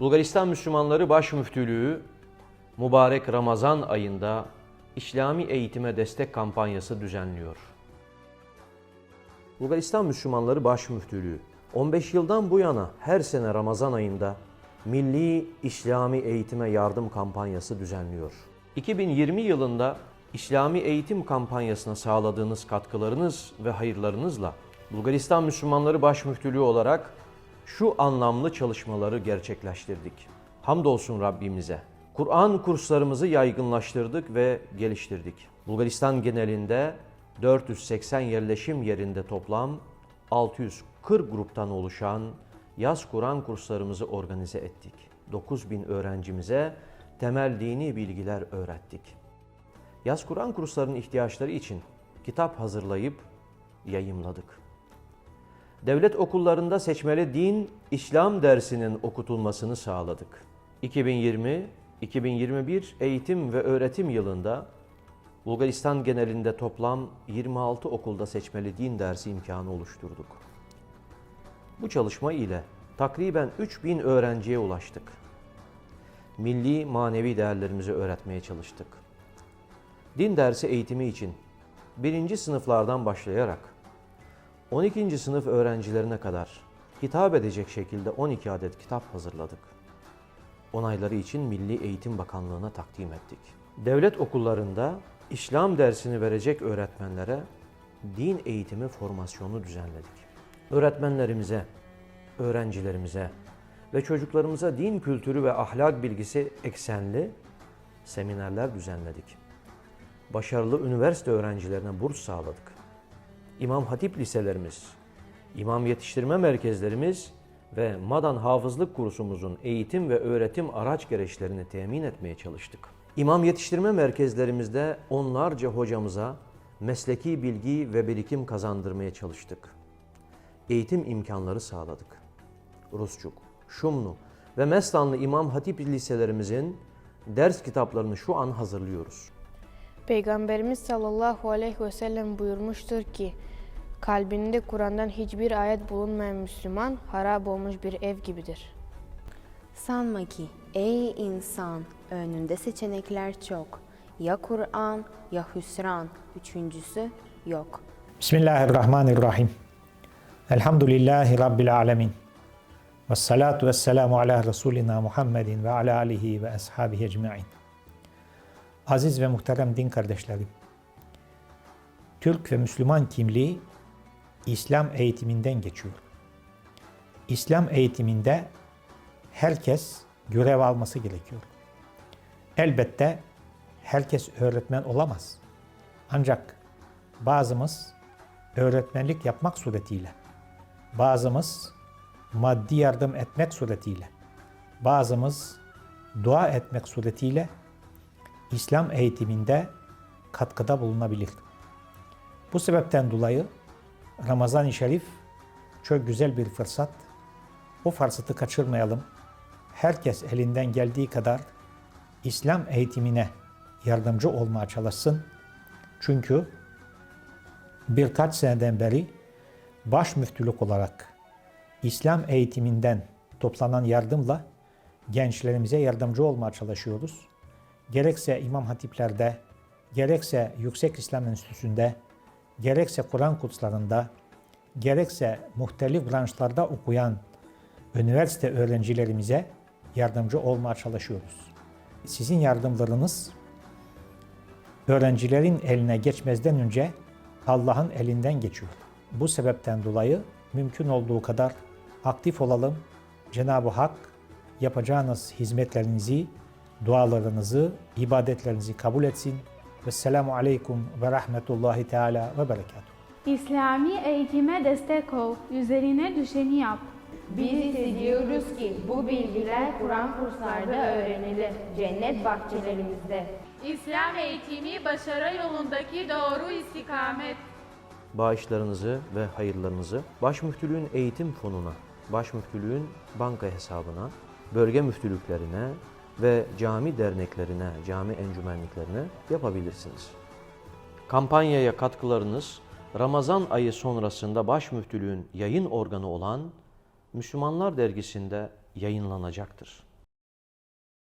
Bulgaristan Müslümanları Baş Müftülüğü mübarek Ramazan ayında İslami eğitime destek kampanyası düzenliyor. Bulgaristan Müslümanları Baş Müftülüğü 15 yıldan bu yana her sene Ramazan ayında Milli İslami Eğitime Yardım Kampanyası düzenliyor. 2020 yılında İslami eğitim kampanyasına sağladığınız katkılarınız ve hayırlarınızla Bulgaristan Müslümanları Baş Müftülüğü olarak şu anlamlı çalışmaları gerçekleştirdik. Hamdolsun Rabbimize. Kur'an kurslarımızı yaygınlaştırdık ve geliştirdik. Bulgaristan genelinde 480 yerleşim yerinde toplam 640 gruptan oluşan yaz Kur'an kurslarımızı organize ettik. 9000 öğrencimize temel dini bilgiler öğrettik. Yaz Kur'an kurslarının ihtiyaçları için kitap hazırlayıp yayımladık. Devlet okullarında seçmeli din, İslam dersinin okutulmasını sağladık. 2020-2021 eğitim ve öğretim yılında Bulgaristan genelinde toplam 26 okulda seçmeli din dersi imkanı oluşturduk. Bu çalışma ile takriben 3000 öğrenciye ulaştık. Milli manevi değerlerimizi öğretmeye çalıştık. Din dersi eğitimi için birinci sınıflardan başlayarak 12. sınıf öğrencilerine kadar hitap edecek şekilde 12 adet kitap hazırladık. Onayları için Milli Eğitim Bakanlığı'na takdim ettik. Devlet okullarında İslam dersini verecek öğretmenlere din eğitimi formasyonu düzenledik. Öğretmenlerimize, öğrencilerimize ve çocuklarımıza din kültürü ve ahlak bilgisi eksenli seminerler düzenledik. Başarılı üniversite öğrencilerine burs sağladık. İmam Hatip liselerimiz, imam yetiştirme merkezlerimiz ve Madan Hafızlık kursumuzun eğitim ve öğretim araç gereçlerini temin etmeye çalıştık. İmam yetiştirme merkezlerimizde onlarca hocamıza mesleki bilgi ve birikim kazandırmaya çalıştık. Eğitim imkanları sağladık. Rusçuk, Şumlu ve Mestanlı İmam Hatip liselerimizin ders kitaplarını şu an hazırlıyoruz. Peygamberimiz sallallahu aleyhi ve sellem buyurmuştur ki, kalbinde Kur'an'dan hiçbir ayet bulunmayan Müslüman harap olmuş bir ev gibidir. Sanma ki ey insan önünde seçenekler çok. Ya Kur'an ya hüsran. Üçüncüsü yok. Bismillahirrahmanirrahim. Elhamdülillahi Rabbil alemin. Ve salatu ve selamu ala Resulina Muhammedin ve ala alihi ve ashabihi ecma'in. Aziz ve muhterem din kardeşlerim. Türk ve Müslüman kimliği İslam eğitiminden geçiyor. İslam eğitiminde herkes görev alması gerekiyor. Elbette herkes öğretmen olamaz. Ancak bazımız öğretmenlik yapmak suretiyle, bazımız maddi yardım etmek suretiyle, bazımız dua etmek suretiyle İslam eğitiminde katkıda bulunabilir. Bu sebepten dolayı Ramazan-ı Şerif çok güzel bir fırsat. O fırsatı kaçırmayalım. Herkes elinden geldiği kadar İslam eğitimine yardımcı olmaya çalışsın. Çünkü birkaç seneden beri baş müftülük olarak İslam eğitiminden toplanan yardımla gençlerimize yardımcı olmaya çalışıyoruz. Gerekse İmam Hatiplerde, gerekse Yüksek İslam Enstitüsü'nde, gerekse Kur'an kurslarında, gerekse muhtelif branşlarda okuyan üniversite öğrencilerimize yardımcı olmaya çalışıyoruz. Sizin yardımlarınız öğrencilerin eline geçmezden önce Allah'ın elinden geçiyor. Bu sebepten dolayı mümkün olduğu kadar aktif olalım. Cenab-ı Hak yapacağınız hizmetlerinizi, dualarınızı, ibadetlerinizi kabul etsin. Vesselamu aleyküm ve rahmetullahi teala ve berekatuhu. İslami eğitime destek ol, üzerine düşeni yap. Biz hissediyoruz ki bu bilgiler Kur'an kurslarda öğrenilir, cennet bahçelerimizde. İslam eğitimi başarı yolundaki doğru istikamet. bağışlarınızı ve hayırlarınızı Baş Müftülüğün eğitim fonuna, Baş Müftülüğün banka hesabına, bölge müftülüklerine ve cami derneklerine, cami encümenliklerine yapabilirsiniz. Kampanyaya katkılarınız Ramazan ayı sonrasında Baş Müftülüğün yayın organı olan Müslümanlar dergisinde yayınlanacaktır.